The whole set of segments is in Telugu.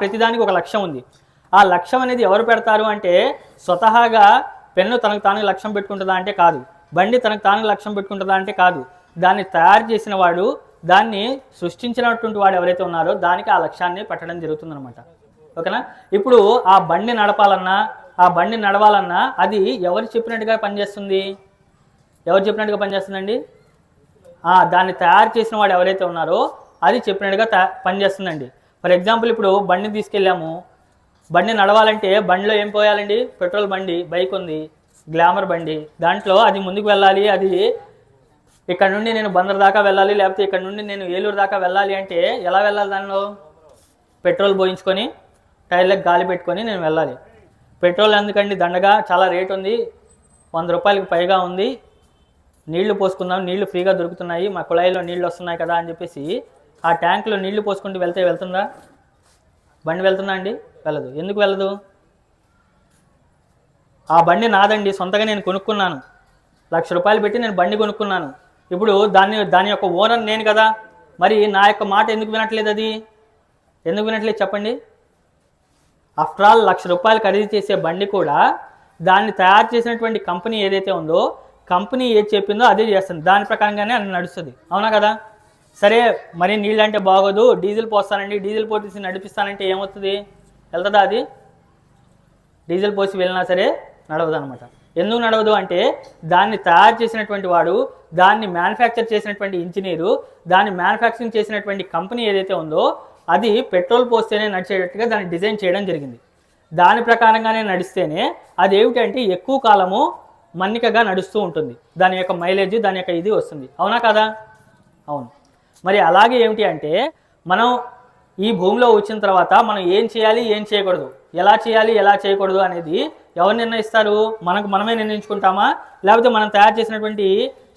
ప్రతిదానికి ఒక లక్ష్యం ఉంది. ఆ లక్ష్యం అనేది ఎవరు పెడతారు అంటే స్వతహాగా పెన్ను తనకు తాను లక్ష్యం పెట్టుకుంటుందా అంటే కాదు. బండి తనకు తాను లక్ష్యం పెట్టుకుంటుందా అంటే కాదు. దాన్ని తయారు చేసిన వాడు దాన్ని సృష్టించినటువంటి వాడు ఎవరైతే ఉన్నారో దానికి ఆ లక్ష్యాన్ని పెట్టడం జరుగుతుందన్నమాట. ఓకేనా? ఇప్పుడు ఆ బండి నడపాలన్నా ఆ బండి నడవాలన్నా అది ఎవరు చెప్పినట్టుగా పనిచేస్తుంది? ఎవరు చెప్పినట్టుగా పనిచేస్తుందండి? దాన్ని తయారు చేసిన వాడు ఎవరైతే ఉన్నారో అది చెప్పినట్టుగా పనిచేస్తుందండి. ఫర్ ఎగ్జాంపుల్ ఇప్పుడు బండిని తీసుకెళ్ళాము. బండి నడవాలంటే బండిలో ఏం పోయాలండి? పెట్రోల్ బండి బైక్ ఉంది గ్లామర్ బండి. దాంట్లో అది ముందుకు వెళ్ళాలి అది ఇక్కడ నుండి నేను బందర్ దాకా వెళ్ళాలి లేకపోతే ఇక్కడ నుండి నేను ఏలూరు దాకా వెళ్ళాలి అంటే ఎలా వెళ్ళాలి దానిలో? పెట్రోల్ పోయించుకొని టైర్లకు గాలి పెట్టుకొని నేను వెళ్ళాలి. పెట్రోల్ ఎందుకండి? దండగా చాలా రేట్ ఉంది. వంద రూపాయలకు పైగా ఉంది. నీళ్ళు పోసుకుందాం. నీళ్ళు ఫ్రీగా దొరుకుతున్నాయి. మా కుళాయిలో నీళ్ళు వస్తున్నాయి కదా అని చెప్పేసి ఆ ట్యాంకులో నీళ్ళు పోసుకుంటూ వెళ్తే వెళ్తుందా? బండి వెళ్తుందా అండి? వెళ్ళదు. ఎందుకు వెళ్ళదు? ఆ బండి నాదండి. సొంతగా నేను కొనుక్కున్నాను. లక్ష రూపాయలు పెట్టి నేను బండి కొనుక్కున్నాను. ఇప్పుడు దాన్ని దాని యొక్క ఓనర్ నేను కదా. మరి నా యొక్క మాట ఎందుకు వినట్లేదు అది? ఎందుకు వినట్లేదు చెప్పండి. ఆఫ్టర్ ఆల్ లక్ష రూపాయలు ఖరీదు చేసే బండి కూడా దాన్ని తయారు చేసినటువంటి కంపెనీ ఏదైతే ఉందో కంపెనీ ఏది చెప్పిందో అదే చేస్తుంది. దాని ప్రకారంగానే అది నడుస్తుంది. అవునా కదా? సరే మరి నీళ్ళు అంటే బాగోదు. డీజిల్ పోస్తానండి. డీజిల్ పోసి నడిపిస్తానంటే ఏమవుతుంది? వెళ్తుందా అది? డీజిల్ పోసి వెళ్ళినా సరే నడవదు అనమాట ఎందుకు నడవదు అంటే దాన్ని తయారు చేసినటువంటి వాడు దాన్ని మ్యానుఫ్యాక్చర్ చేసినటువంటి ఇంజనీరు దాన్ని మ్యానుఫ్యాక్చరింగ్ చేసినటువంటి కంపెనీ ఏదైతే ఉందో అది పెట్రోల్ పోస్తేనే నడిచేటట్టుగా దాన్ని డిజైన్ చేయడం జరిగింది. దాని ప్రకారంగానే నడిస్తేనే అది ఏమిటంటే ఎక్కువ కాలము మన్నికగా నడుస్తూ ఉంటుంది. దాని యొక్క మైలేజ్ దాని యొక్క ఇది వస్తుంది. అవునా కదా? అవును. మరి అలాగే ఏమిటి అంటే మనం ఈ భూమిలో వచ్చిన తర్వాత మనం ఏం చేయాలి ఏం చేయకూడదు? ఎలా చేయాలి ఎలా చేయకూడదు అనేది ఎవరు నిర్ణయిస్తారు? మనకు మనమే నిర్ణయించుకుంటామా? లేకపోతే మనం తయారు చేసినటువంటి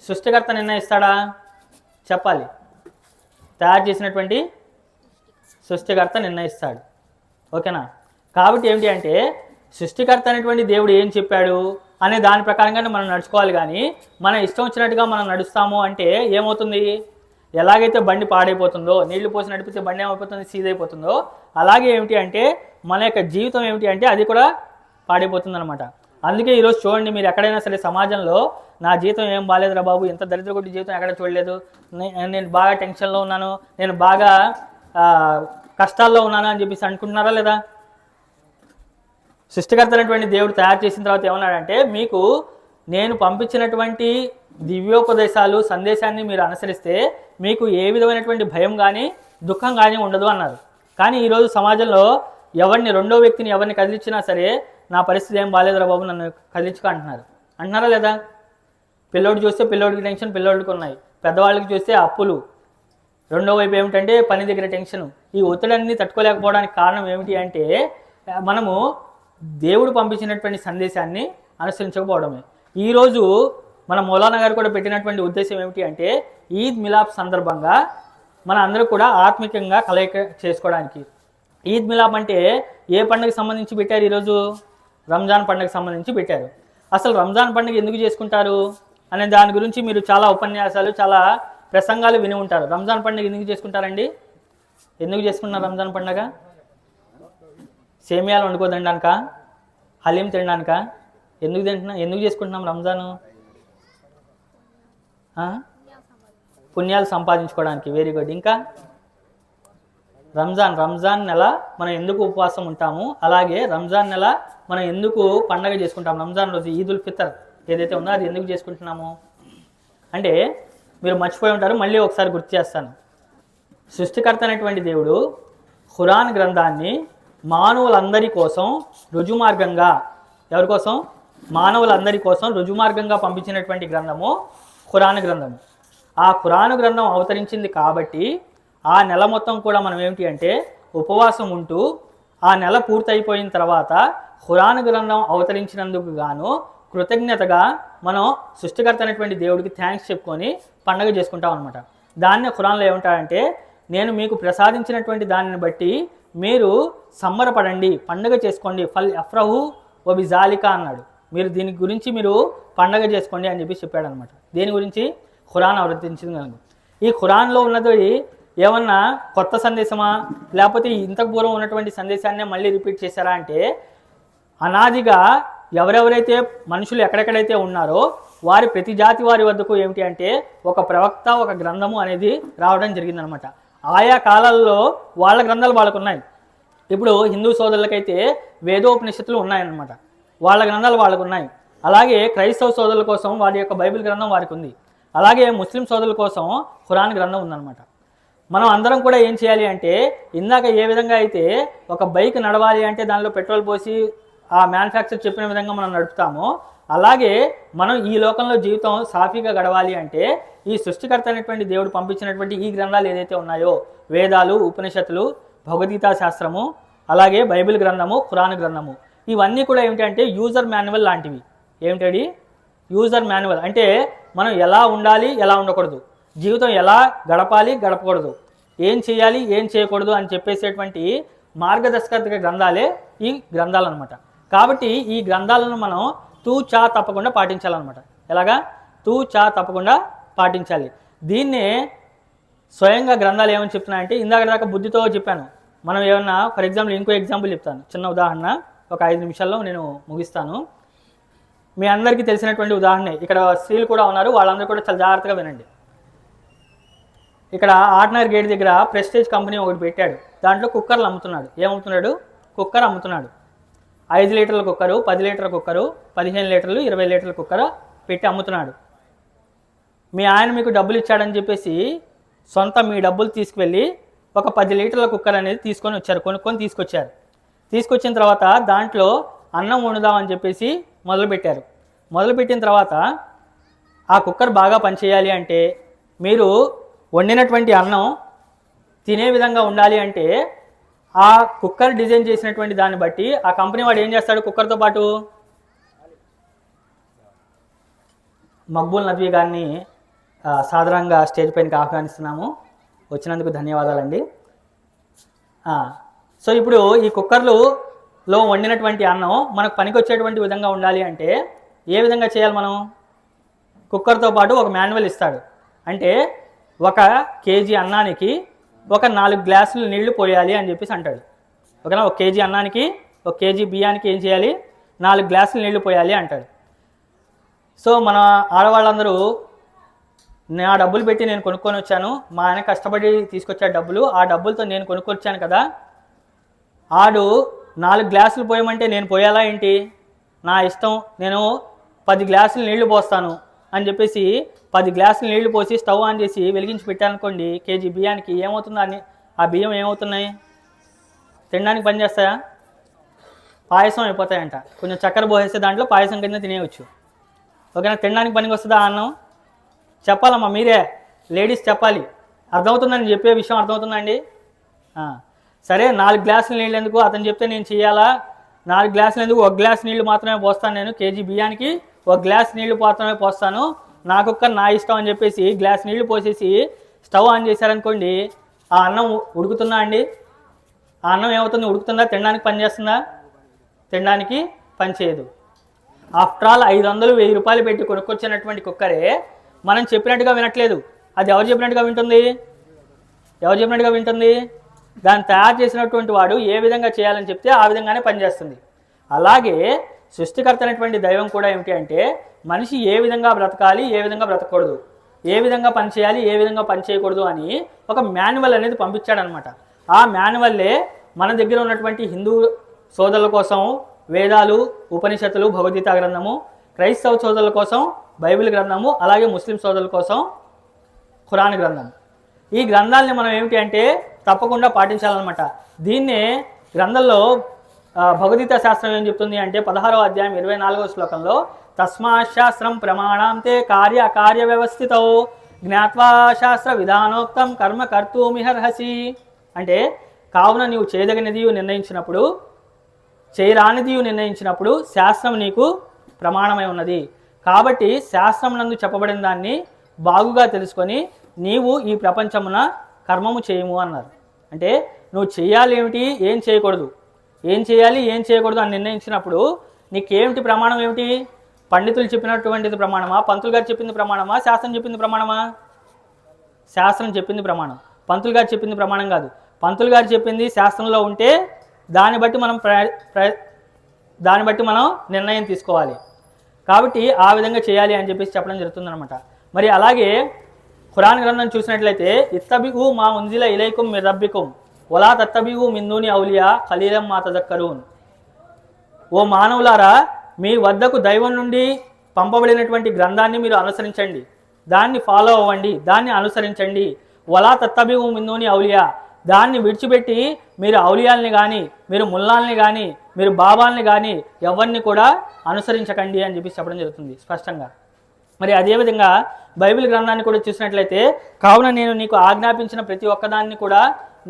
సృష్టికర్త నిర్ణయిస్తాడా? చెప్పాలి. తయారు చేసినటువంటి సృష్టికర్త నిర్ణయిస్తాడు. ఓకేనా? కాబట్టి ఏమిటి అంటే సృష్టికర్త అనేటువంటి దేవుడు ఏం చెప్పాడు అనే దాని ప్రకారంగానే మనం నడుచుకోవాలి కానీ మన ఇష్టం వచ్చినట్టుగా మనం నడుస్తాము అంటే ఏమవుతుంది? ఎలాగైతే బండి పాడైపోతుందో నీళ్ళు పోసి నడిపితే బండి ఏమైపోతుంది? సీదైపోతుందో. అలాగే ఏమిటి అంటే మన యొక్క జీవితం ఏమిటి అంటే అది కూడా పాడైపోతుంది అనమాట అందుకే ఈరోజు చూడండి మీరు ఎక్కడైనా సరే సమాజంలో నా జీవితం ఏం బాగాలేదురా బాబు ఇంత దరిద్ర కొట్టి జీవితం ఎక్కడ చూడలేదు? నేను బాగా టెన్షన్లో ఉన్నాను నేను బాగా కష్టాల్లో ఉన్నాను అని చెప్పేసి అనుకుంటున్నారా లేదా? సృష్టికర్త అయినటువంటి దేవుడు తయారు చేసిన తర్వాత ఏమన్నాడంటే మీకు నేను పంపించినటువంటి దివ్యోపదేశాలు సందేశాన్ని మీరు అనుసరిస్తే మీకు ఏ విధమైనటువంటి భయం కానీ దుఃఖం కానీ ఉండదు అన్నారు. కానీ ఈరోజు సమాజంలో ఎవరిని రెండో వ్యక్తిని ఎవరిని కదిలించినా సరే నా పరిస్థితి ఏం బాగాలేదురా బాబు నన్ను కదిలించుకో అంటున్నారు. అంటున్నారా లేదా? పిల్లోడు చూస్తే పిల్లోడికి టెన్షన్ పిల్లోడికి ఉన్నాయి. పెద్దవాళ్ళకి చూస్తే అప్పులు. రెండో వైపు ఏమిటంటే పని దగ్గర టెన్షన్. ఈ ఒత్తిడిని తట్టుకోలేకపోవడానికి కారణం ఏమిటి అంటే మనము దేవుడు పంపించినటువంటి సందేశాన్ని అనుసరించకపోవడమే. ఈరోజు మన మౌలానా గారు కూడా పెట్టినటువంటి ఉద్దేశం ఏమిటి అంటే ఈద్ మిలాప్ సందర్భంగా మన అందరూ కూడా ఆత్మికంగా కలయిక చేసుకోవడానికి. ఈద్ మిలాప్ అంటే ఏ పండుగకి సంబంధించి పెట్టారు ఈరోజు? రంజాన్ పండుగకి సంబంధించి పెట్టారు. అసలు రంజాన్ పండుగ ఎందుకు చేసుకుంటారు? అనే దాని గురించి మీరు చాలా ఉపన్యాసాలు చాలా ప్రసంగాలు విని ఉంటారు. రంజాన్ పండుగ ఎందుకు చేసుకుంటారండి? ఎందుకు చేసుకుంటున్నారు రంజాన్ పండుగ? సేమియాలు వండుకో తినడానిక? హలీం తినడానిక? ఎందుకు తింటున్నాం ఎందుకు చేసుకుంటున్నాం రంజాను? పుణ్యాలు సంపాదించుకోవడానికి. వెరీ గుడ్ ఇంకా? రంజాన్. రంజాన్ నెల మనం ఎందుకు ఉపవాసం ఉంటాము? అలాగే రంజాన్ నెల మనం ఎందుకు పండగ చేసుకుంటాం రంజాన్ రోజు ఈద్ ఉల్ ఫితర్ ఏదైతే ఉందో అది ఎందుకు చేసుకుంటున్నాము? అంటే మీరు మర్చిపోయి ఉంటారు మళ్ళీ ఒకసారి గుర్తు చేస్తాను. సృష్టికర్త అనేటువంటి దేవుడు ఖురాన్ గ్రంథాన్ని మానవులందరి కోసం రుజుమార్గంగా ఎవరి కోసం? మానవులందరి కోసం రుజుమార్గంగా పంపించినటువంటి గ్రంథము ఖురాన్ గ్రంథం ఆ ఖురాన్ గ్రంథం అవతరించింది కాబట్టి ఆ నెల మొత్తం కూడా మనం ఏమిటి అంటే ఉపవాసం ఉంటూ ఆ నెల పూర్తయిపోయిన తర్వాత ఖురాన్ గ్రంథం అవతరించినందుకు గాను కృతజ్ఞతగా మనం సృష్టికర్త అయినటువంటి దేవుడికి థ్యాంక్స్ చెప్పుకొని పండగ చేసుకుంటాం అనమాట దాన్ని ఖురాన్లో ఏమంటాడంటే నేను మీకు ప్రసాదించినటువంటి దానిని బట్టి మీరు సంబరపడండి పండగ చేసుకోండి. ఫల్ అఫ్రహు ఒబి జాలికా అన్నాడు. మీరు దీని గురించి మీరు పండగ చేసుకోండి అని చెప్పి చెప్పాడు అనమాట దేని గురించి? ఖురాన్ అవతరించింది కనుక ఈ ఖురాన్లో ఉన్నది ఏమన్నా కొత్త సందేశమా? లేకపోతే ఇంతకు పూర్వం ఉన్నటువంటి సందేశాన్నే మళ్ళీ రిపీట్ చేశారా అంటే అనాదిగా ఎవరెవరైతే మనుషులు ఎక్కడెక్కడైతే ఉన్నారో వారి ప్రతి జాతి వారి వద్దకు ఏమిటి అంటే ఒక ప్రవక్త ఒక గ్రంథము అనేది రావడం జరిగిందనమాట. ఆయా కాలాల్లో వాళ్ళ గ్రంథాలు వాళ్ళకు ఉన్నాయి ఇప్పుడు హిందూ సోదరులకైతే వేదోపనిషత్తులు ఉన్నాయన్నమాట. వాళ్ళ గ్రంథాలు వాళ్ళకు ఉన్నాయి అలాగే క్రైస్తవ సోదరుల కోసం వారి యొక్క బైబిల్ గ్రంథం వారికి ఉంది అలాగే ముస్లిం సోదరుల కోసం ఖురాన్ గ్రంథం ఉందన్నమాట. మనం అందరం కూడా ఏం చేయాలి అంటే ఇందాక ఏ విధంగా అయితే ఒక బైక్ నడవాలి అంటే దానిలో పెట్రోల్ పోసి ఆ మ్యానుఫ్యాక్చర్ చెప్పిన విధంగా మనం నడుపుతామో అలాగే మనం ఈ లోకంలో జీవితం సాఫీగా గడవాలి అంటే ఈ సృష్టికర్త అయినటువంటి దేవుడు పంపించినటువంటి ఈ గ్రంథాలు ఏదైతే ఉన్నాయో వేదాలు ఉపనిషత్తులు భగవద్గీతా శాస్త్రము అలాగే బైబిల్ గ్రంథము ఖురాన్ గ్రంథము ఇవన్నీ కూడా ఏమిటంటే యూజర్ మాన్యువల్ లాంటివి. ఏమిటండి యూజర్ మాన్యువల్ అంటే మనం ఎలా ఉండాలి ఎలా ఉండకూడదు. జీవితం ఎలా గడపాలి గడపకూడదు. ఏం చేయాలి ఏం చేయకూడదు అని చెప్పేసేటువంటి మార్గదర్శకత గ్రంథాలే ఈ గ్రంథాలు అనమాట కాబట్టి ఈ గ్రంథాలను మనం తూచా తప్పకుండా పాటించాలన్నమాట. ఎలాగా? తూచా తప్పకుండా పాటించాలి. దీన్నే స్వయంగా గ్రంథాలు ఏమని చెప్తున్నాయంటే ఇందాక దాకా బుద్ధితో చెప్పాను. మనం ఏమన్నా ఫర్ ఎగ్జాంపుల్ ఇంకో ఎగ్జాంపుల్ చెప్తాను. చిన్న ఉదాహరణ. ఒక ఐదు నిమిషాల్లో నేను ముగిస్తాను. మీ అందరికీ తెలిసినటువంటి ఉదాహరణ ఇక్కడ స్త్రీలు కూడా ఉన్నారు వాళ్ళందరూ కూడా చాలా జాగ్రత్తగా వినండి. ఇక్కడ ఆర్ట్నర్ గేట్ దగ్గర ప్రెస్టేజ్ కంపెనీ ఒకటి పెట్టాడు. దాంట్లో కుక్కర్లు అమ్ముతున్నాడు. ఏమమ్ముతున్నాడు? కుక్కర్ అమ్ముతున్నాడు. ఐదు లీటర్ల కుక్కరు పది లీటర్ల కుక్కరు పదిహేను లీటర్లు ఇరవై లీటర్ల కుక్కర్ పెట్టి అమ్ముతున్నాడు. మీ ఆయన మీకు డబ్బులు ఇచ్చాడని చెప్పేసి సొంత మీ డబ్బులు తీసుకువెళ్ళి ఒక పది లీటర్ల కుక్కర్ అనేది తీసుకొని వచ్చారు కొనుక్కొని తీసుకొచ్చారు. తీసుకొచ్చిన తర్వాత దాంట్లో అన్నం వండుదామని చెప్పేసి మొదలుపెట్టారు. మొదలుపెట్టిన తర్వాత ఆ కుక్కర్ బాగా పనిచేయాలి అంటే మీరు వండినటువంటి అన్నం తినే విధంగా ఉండాలి అంటే ఆ కుక్కర్ డిజైన్ చేసినటువంటి దాన్ని బట్టి ఆ కంపెనీ వాడు ఏం చేస్తాడు కుక్కర్తో పాటు? మక్బూల్ నద్వీ గారిని సాధారణంగా స్టేజ్ పైనకి ఆహ్వానిస్తున్నాము. వచ్చినందుకు ధన్యవాదాలండి. సో ఇప్పుడు ఈ కుక్కర్లు లో వండినటువంటి అన్నం మనకు పనికొచ్చేటువంటి విధంగా ఉండాలి అంటే ఏ విధంగా చేయాలి మనం? కుక్కర్తో పాటు ఒక మాన్యువల్ ఇస్తాడు. అంటే ఒక కేజీ అన్నానికి ఒక నాలుగు గ్లాసులు నీళ్ళు పోయాలి అని చెప్పేసి అంటాడు. ఓకేనా? ఒక కేజీ అన్నానికి ఒక కేజీ బియ్యానికి ఏం చేయాలి? నాలుగు గ్లాసులు నీళ్ళు పోయాలి అంటాడు. సో మన ఆడవాళ్ళందరూ నా డబ్బులు పెట్టి నేను కొనుక్కొని వచ్చాను. మా ఆయన కష్టపడి తీసుకొచ్చే డబ్బులు. ఆ డబ్బులతో నేను కొనుక్కొచ్చాను కదా. ఆడు నాలుగు గ్లాసులు పోయమంటే నేను పోయాలా ఏంటి? నా ఇష్టం నేను పది గ్లాసులు నీళ్ళు పోస్తాను అని చెప్పేసి పది గ్లాసులు నీళ్ళు పోసి స్టవ్ ఆన్ చేసి వెలిగించి పెట్టానుకోండి. కేజీ బియ్యానికి ఏమవుతుందా? అని ఆ బియ్యం ఏమవుతున్నాయి? తినడానికి పనిచేస్తాయా పాయసం అయిపోతాయంట. కొంచెం చక్కెర పోసేస్తే దాంట్లో పాయసం కింద తినేయచ్చు. ఓకేనా? తినడానికి పనికి వస్తుందా అన్నం? చెప్పాలమ్మా మీరే. లేడీస్ చెప్పాలి. అర్థమవుతుందని చెప్పే విషయం అర్థమవుతుందండి ఆ, సరే నాలుగు గ్లాసులు నీళ్ళు ఎందుకు? అతను చెప్తే నేను చేయాలా? నాలుగు గ్లాసులు ఎందుకు? ఒక గ్లాస్ నీళ్ళు మాత్రమే పోస్తాను నేను కేజీ బియ్యానికి. ఒక గ్లాస్ నీళ్ళు మాత్రమే పోస్తాను. నాకొక్క నా ఇష్టం అని చెప్పేసి గ్లాస్ నీళ్ళు పోసేసి స్టవ్ ఆన్ చేశారనుకోండి ఆ అన్నం ఉడుకుతుందా అండి? ఆ అన్నం ఏమవుతుంది? ఉడుకుతుందా? తినడానికి పనిచేస్తుందా తినడానికి పనిచేయదు ఆఫ్టర్ ఆల్ ఐదు వందలు వెయ్యి రూపాయలు పెట్టి కొనుక్కొచ్చినటువంటి కుక్కరే మనం చెప్పినట్టుగా వినట్లేదు. అది ఎవరు చెప్పినట్టుగా వింటుంది? ఎవరు చెప్పినట్టుగా వింటుంది? దాన్ని తయారు చేసినటువంటి వాడు ఏ విధంగా చేయాలని చెప్తే ఆ విధంగానే పనిచేస్తుంది. అలాగే సృష్టికర్త అయినటువంటి దైవం కూడా ఏమిటి అంటే మనిషి ఏ విధంగా బ్రతకాలి ఏ విధంగా బ్రతకూడదు ఏ విధంగా పని చేయాలి ఏ విధంగా పని చేయకూడదు అని ఒక మాన్యువల్ అనేది పంపించాడనమాట. ఆ మాన్యువల్లే మన దగ్గర ఉన్నటువంటి హిందూ సోదరుల కోసం వేదాలు ఉపనిషత్తులు భగవద్గీత గ్రంథము క్రైస్తవ సోదరుల కోసం బైబిల్ గ్రంథము అలాగే ముస్లిం సోదరుల కోసం ఖురాన్ గ్రంథం ఈ గ్రంథాలని మనం ఏమిటి అంటే తప్పకుండా పాటించాలన్నమాట. దీన్నే గ్రంథంలో భగవద్గీత శాస్త్రం ఏం చెప్తుంది అంటే పదహారో అధ్యాయం ఇరవై నాలుగవ శ్లోకంలో తస్మాశాస్త్రం ప్రమాణాంతే కార్య అకార్య వ్యవస్థితో జ్ఞాత్వా శాస్త్ర విధానోక్తం కర్మ కర్తూమిహర్హసి అంటే కావున నీవు చేయదగినది నిర్ణయించినప్పుడు చేయరానిది నిర్ణయించినప్పుడు శాస్త్రం నీకు ప్రమాణమై ఉన్నది. కాబట్టి శాస్త్రం నందు చెప్పబడిన దాన్ని బాగుగా తెలుసుకొని నీవు ఈ ప్రపంచమున కర్మము చేయము అన్నారు. అంటే నువ్వు చేయాలి ఏమిటి ఏం చేయకూడదు. ఏం చేయాలి? ఏం చేయకూడదు అని నిర్ణయించినప్పుడు నీకేమిటి ప్రమాణం ఏమిటి? పండితులు చెప్పినటువంటిది ప్రమాణమా? పంతులు గారు చెప్పింది ప్రమాణమా? శాస్త్రం చెప్పింది ప్రమాణమా? శాస్త్రం చెప్పింది ప్రమాణం. పంతులు గారు చెప్పింది ప్రమాణం కాదు. పంతులు గారు చెప్పింది శాస్త్రంలో ఉంటే దాన్ని బట్టి మనం ప్ర దాన్ని బట్టి మనం నిర్ణయం తీసుకోవాలి. కాబట్టి ఆ విధంగా చేయాలి అని చెప్పేసి చెప్పడం జరుగుతుందన్నమాట. మరి అలాగే ఖురాన్ గ్రంథం చూసినట్లయితే ఇత్తబిహు మా ఉంజిల ఇలైకుం మిరబ్బికుం ఒలా తత్తబిహు మిందూని ఔలియా ఖలీలం మా తదక్కరూన్ ఓ మానవులారా మీ వద్దకు దైవం నుండి పంపబడినటువంటి గ్రంథాన్ని మీరు అనుసరించండి. దాన్ని ఫాలో అవ్వండి దాన్ని అనుసరించండి. ఒలా తత్తబిహు మిందూని ఔలియా దాన్ని విడిచిపెట్టి మీరు ఔలియాల్ని కానీ మీరు ముల్లాల్ని కానీ మీరు బాబాల్ని కానీ ఎవరిని కూడా అనుసరించకండి అని చెప్పి చెప్పడం జరుగుతుంది స్పష్టంగా. మరి అదేవిధంగా బైబిల్ గ్రంథాన్ని కూడా చూసినట్లయితే కావున నేను నీకు ఆజ్ఞాపించిన ప్రతి ఒక్కదాన్ని కూడా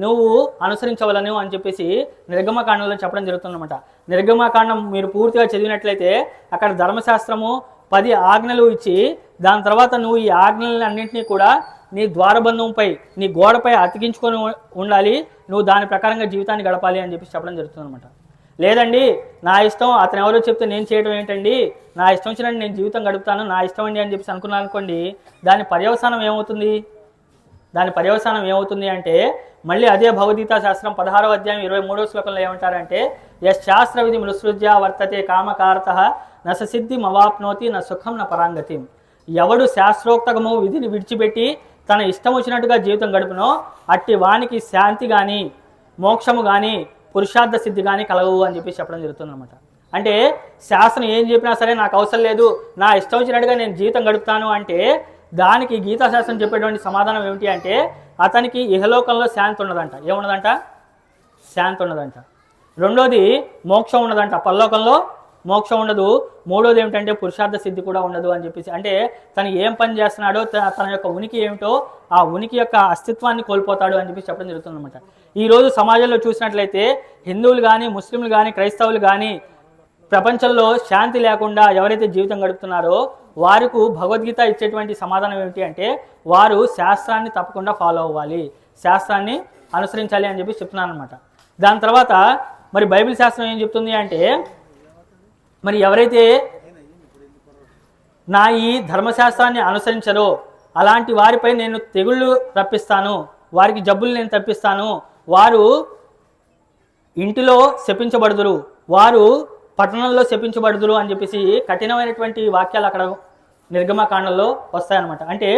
నువ్వు అనుసరించవలను అని చెప్పేసి నిర్గమకాండంలో చెప్పడం జరుగుతుందన్నమాట. నిర్గమకాండం మీరు పూర్తిగా చదివినట్లయితే అక్కడ ధర్మశాస్త్రము పది ఆజ్ఞలు ఇచ్చి దాని తర్వాత నువ్వు ఈ ఆజ్ఞలన్నింటినీ కూడా నీ ద్వారబంధంపై నీ గోడపై అతికించుకొని ఉండాలి. నువ్వు దాని ప్రకారంగా జీవితాన్ని గడపాలి అని చెప్పి చెప్పడం జరుగుతుందన్నమాట. లేదండి నా ఇష్టం అతను ఎవరో చెప్తే నేను చేయడం ఏంటండి? నా ఇష్టం వచ్చినట్టు నేను జీవితం గడుపుతాను నా ఇష్టం అండి అని చెప్పేసి అనుకున్నాను అనుకోండి దాని పర్యవసానం ఏమవుతుంది? దాని పర్యవసానం ఏమవుతుంది అంటే మళ్ళీ అదే భగవద్గీతా శాస్త్రం పదహారో అధ్యాయం ఇరవై మూడో శ్లోకంలో ఏమంటారంటే యశ్ శాస్త్ర విధి మృసృజ్య వర్తతే కామకారత నససిద్ధి మవాప్నోతి న సుఖం న పరాంగతి. ఎవడు శాస్త్రోక్తకము విధిని విడిచిపెట్టి తన ఇష్టం వచ్చినట్టుగా జీవితం గడుపునో అట్టి వానికి శాంతి కానీ మోక్షము కానీ పురుషార్థ సిద్ధి కానీ కలగవు అని చెప్పి చెప్పడం జరుగుతుంది అనమాట అంటే శాసనం ఏం చెప్పినా సరే నాకు అవసరం లేదు నా ఇష్టం వచ్చినట్టుగా నేను జీవితం గడుపుతాను అంటే దానికి గీతా శాస్త్రం చెప్పేటువంటి సమాధానం ఏమిటి అంటే అతనికి ఇహలోకంలో శాంతి ఉన్నదంట. ఏమున్నదంట? శాంతి ఉన్నదంట. రెండోది మోక్షం ఉన్నదంట. పల్లోకంలో మోక్షం ఉండదు. మూడోది ఏమిటంటే పురుషార్థ సిద్ధి కూడా ఉండదు అని చెప్పేసి. అంటే తను ఏం పని చేస్తున్నాడో తన యొక్క ఉనికి ఏమిటో ఆ ఉనికి యొక్క అస్తిత్వాన్ని కోల్పోతాడు అని చెప్పి చెప్పడం జరుగుతుందన్నమాట. ఈ రోజు సమాజంలో చూసినట్లయితే హిందువులు కానీ ముస్లింలు కానీ క్రైస్తవులు కానీ ప్రపంచంలో శాంతి లేకుండా ఎవరైతే జీవితం గడుపుతున్నారో వారికి భగవద్గీత ఇచ్చేటువంటి సమాధానం ఏమిటి అంటే వారు శాస్త్రాన్ని తప్పకుండా ఫాలో అవ్వాలి. శాస్త్రాన్ని అనుసరించాలి అని చెప్పి చెప్తున్నాను అనమాట దాని తర్వాత మరి బైబిల్ శాస్త్రం ఏం చెప్తుంది అంటే మరి ఎవరైతే నా ఈ ధర్మశాస్త్రాన్ని అనుసరించరో అలాంటి వారిపై నేను తెగుళ్ళు రప్పిస్తాను వారికి జబ్బులు నేను తప్పిస్తాను వారు ఇంటిలో శపించబడుదురు వారు పట్టణంలో శపించబడుదురు అని చెప్పేసి కఠినమైనటువంటి వాక్యాలు అక్కడ నిర్గమకాండంలో వస్తాయన్నమాట. అంటే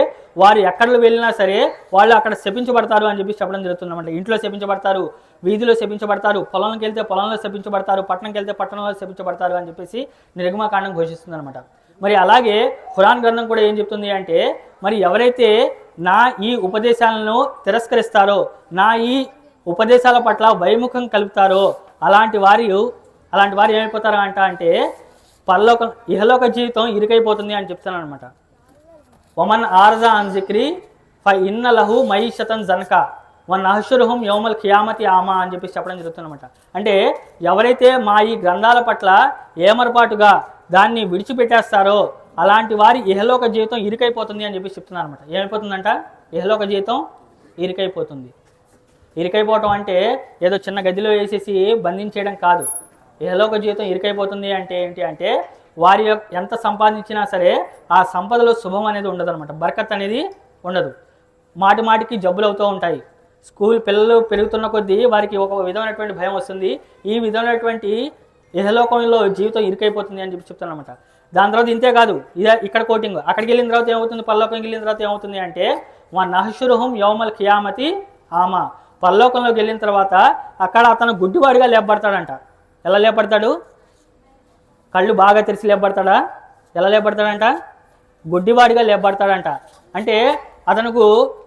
వారు ఎక్కడ వెళ్ళినా సరే వాళ్ళు అక్కడ శపించబడతారు అని చెప్పి చెప్పడం జరుగుతుందన్నమాట. ఇంట్లో శపించబడతారు వీధిలో శపించబడతారు పొలంకి వెళ్తే పొలంలో శపించబడతారు పట్టణంకి వెళ్తే పట్టణంలో శపించబడతారు అని చెప్పేసి నిర్గమకాండం ఘోషిస్తుందన్నమాట. మరి అలాగే ఖురాన్ గ్రంథం కూడా ఏం చెప్తుంది అంటే మరి ఎవరైతే నా ఈ ఉపదేశాలను తిరస్కరిస్తారో నా ఈ ఉపదేశాల పట్ల వైముఖం కలుపుతారో అలాంటి వారు అలాంటి వారు ఏమైపోతారు అంట అంటే పరలోక ఇహలోక జీవితం ఇరుకైపోతుంది అని చెప్తాను అనమాట వమన్ ఆర్జా అన్ జిక్రి ఫ ఇన్న లహు మహిషతం జనక వన్ అహుషురుహం యౌమల్ ఖియామతి ఆమా అని చెప్పేసి చెప్పడం జరుగుతుందన్నమాట. అంటే ఎవరైతే మా ఈ గ్రంథాల పట్ల ఏమరపాటుగా దాన్ని విడిచిపెట్టేస్తారో అలాంటి వారి ఇహలోక జీవితం ఇరుకైపోతుంది అని చెప్పి చెప్తున్నారు అనమాట ఏమైపోతుందంట? ఇహలోక జీవితం ఇరుకైపోతుంది. ఇరుకైపోవటం అంటే ఏదో చిన్న గదిలో వేసేసి బంధించేయడం కాదు. ఇహలోక జీవితం ఇరుకైపోతుంది అంటే ఏంటి అంటే వారి యొక్క ఎంత సంపాదించినా సరే ఆ సంపదలో శుభం అనేది ఉండదు అనమాట బరకత్ అనేది ఉండదు. మాటి మాటికి జబ్బులు అవుతూ ఉంటాయి. స్కూల్ పిల్లలు పెరుగుతున్న కొద్దీ వారికి ఒక విధమైనటువంటి భయం వస్తుంది. ఈ విధమైనటువంటి ఇహలోకంలో జీవితం ఇరుకైపోతుంది అని చెప్పి చెప్తాను అనమాట దాని తర్వాత ఇంతే కాదు ఇదే ఇక్కడ కోటింగ్. అక్కడికి వెళ్ళిన తర్వాత ఏమవుతుంది? పరలోకంకి వెళ్ళిన తర్వాత ఏమవుతుంది అంటే మా నహశురుహం యౌమల్ ఖియామతి ఆమ. పల్లోకంలోకి వెళ్ళిన తర్వాత అక్కడ అతను గుడ్డివాడిగా లేపబడతాడంట. ఎలా లేపడతాడు? కళ్ళు బాగా తెరిచి లేపడతాడా? ఎలా లేపడతాడంట? గుడ్డివాడిగా లేపడతాడంట. అంటే అతనుకు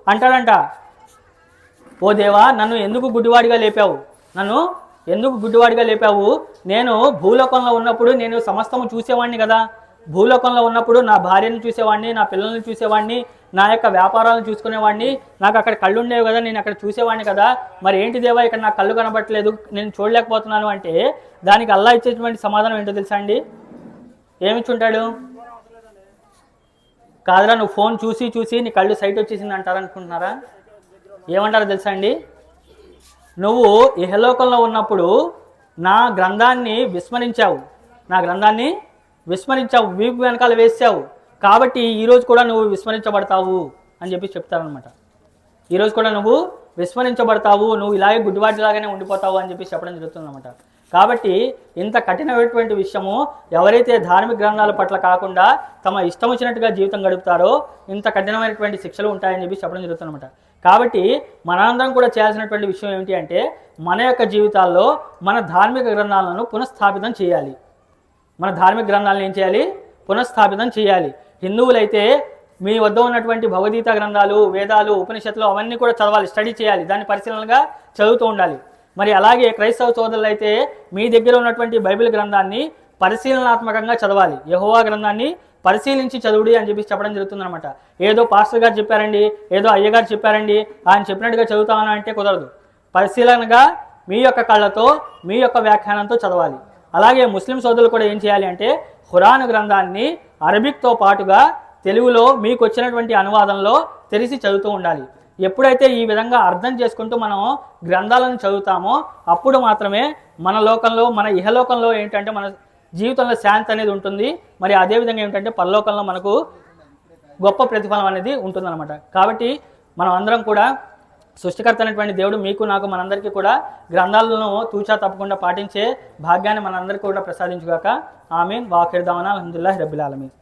అంటాడంట ఓ దేవా నన్ను ఎందుకు గుడ్డివాడిగా లేపావు? నన్ను ఎందుకు గుడ్డివాడిగా లేపావు? నేను భూలోకంలో ఉన్నప్పుడు నేను సమస్తము చూసేవాడిని కదా. భూలోకంలో ఉన్నప్పుడు నా భార్యను చూసేవాడిని నా పిల్లల్ని చూసేవాడిని నా యొక్క వ్యాపారాలను చూసుకునేవాడిని. నాకు అక్కడ కళ్ళు ఉండేవి కదా నేను అక్కడ చూసేవాడిని కదా. మరి ఏంటి దేవా ఇక్కడ నాకు కళ్ళు కనబట్టలేదు నేను చూడలేకపోతున్నాను అంటే దానికి అల్లా ఇచ్చేటువంటి సమాధానం ఏంటో తెలుసా అండి? ఏమిచ్చుంటాడు కాదురా నువ్వు ఫోన్ చూసి చూసి నీ కళ్ళు సైట్ వచ్చేసింది అంటారనుకుంటున్నారా ఏమంటారో తెలుసా అండి? నువ్వు ఇహలోకంలో ఉన్నప్పుడు నా గ్రంథాన్ని విస్మరించావు. నా గ్రంథాన్ని విస్మరించావు వీపు వెనకాల వేసావు. కాబట్టి ఈరోజు కూడా నువ్వు విస్మరించబడతావు అని చెప్పి చెప్తారనమాట ఈరోజు కూడా నువ్వు విస్మరించబడతావు నువ్వు ఇలాగే గుడ్డివాటిలాగానే ఉండిపోతావు అని చెప్పి చెప్పడం జరుగుతుందన్నమాట. కాబట్టి ఇంత కఠినమైనటువంటి విషయము ఎవరైతే ధార్మిక గ్రంథాల పట్ల కాకుండా తమ ఇష్టం వచ్చినట్టుగా జీవితం గడుపుతారో ఇంత కఠినమైనటువంటి శిక్షలు ఉంటాయని చెప్పి చెప్పడం జరుగుతుందన్నమాట. కాబట్టి మనందరం కూడా చేయాల్సినటువంటి విషయం ఏమిటి అంటే మన యొక్క జీవితాల్లో మన ధార్మిక గ్రంథాలను పునఃస్థాపితం చేయాలి. మన ధార్మిక గ్రంథాలను ఏం చేయాలి? పునఃస్థాపితం చేయాలి. హిందువులైతే మీ వద్ద ఉన్నటువంటి భగవద్గీత గ్రంథాలు వేదాలు ఉపనిషత్తులు అవన్నీ కూడా చదవాలి స్టడీ చేయాలి. దాన్ని పరిశీలనగా చదువుతూ ఉండాలి. మరి అలాగే క్రైస్తవ సోదరులు అయితే మీ దగ్గర ఉన్నటువంటి బైబిల్ గ్రంథాన్ని పరిశీలనాత్మకంగా చదవాలి. యహోవా గ్రంథాన్ని పరిశీలించి చదువుడి అని చెప్పి చెప్పడం జరుగుతుందనమాట ఏదో పాస్టర్ గారు చెప్పారండి ఏదో అయ్యగారు చెప్పారండి ఆయన చెప్పినట్టుగా చదువుతామని అంటే కుదరదు. పరిశీలనగా మీ యొక్క కళ్ళతో మీ యొక్క వ్యాఖ్యానంతో చదవాలి. అలాగే ముస్లిం సోదరులు కూడా ఏం చేయాలి అంటే ఖురాన్ గ్రంథాన్ని అరబిక్తో పాటుగా తెలుగులో మీకు వచ్చినటువంటి అనువాదంలో తెరిచి చదువుతూ ఉండాలి. ఎప్పుడైతే ఈ విధంగా అర్థం చేసుకుంటూ మనం గ్రంథాలను చదువుతామో అప్పుడు మాత్రమే మన లోకంలో మన ఇహలోకంలో ఏంటంటే మన జీవితంలో శాంతి అనేది ఉంటుంది. మరి అదేవిధంగా ఏంటంటే పరలోకంలో మనకు గొప్ప ప్రతిఫలం అనేది ఉంటుందన్నమాట. కాబట్టి మనం అందరం కూడా సృష్టికర్త అనేటువంటి దేవుడు మీకు నాకు మనందరికీ కూడా గ్రంథాలను తూచా తప్పకుండా పాటించే భాగ్యాన్ని మనందరికీ కూడా ప్రసాదించుగాక. ఆమె వాకిర్దామన అల్హమ్దుల్లాహి రబ్బిల్ ఆలమీన్.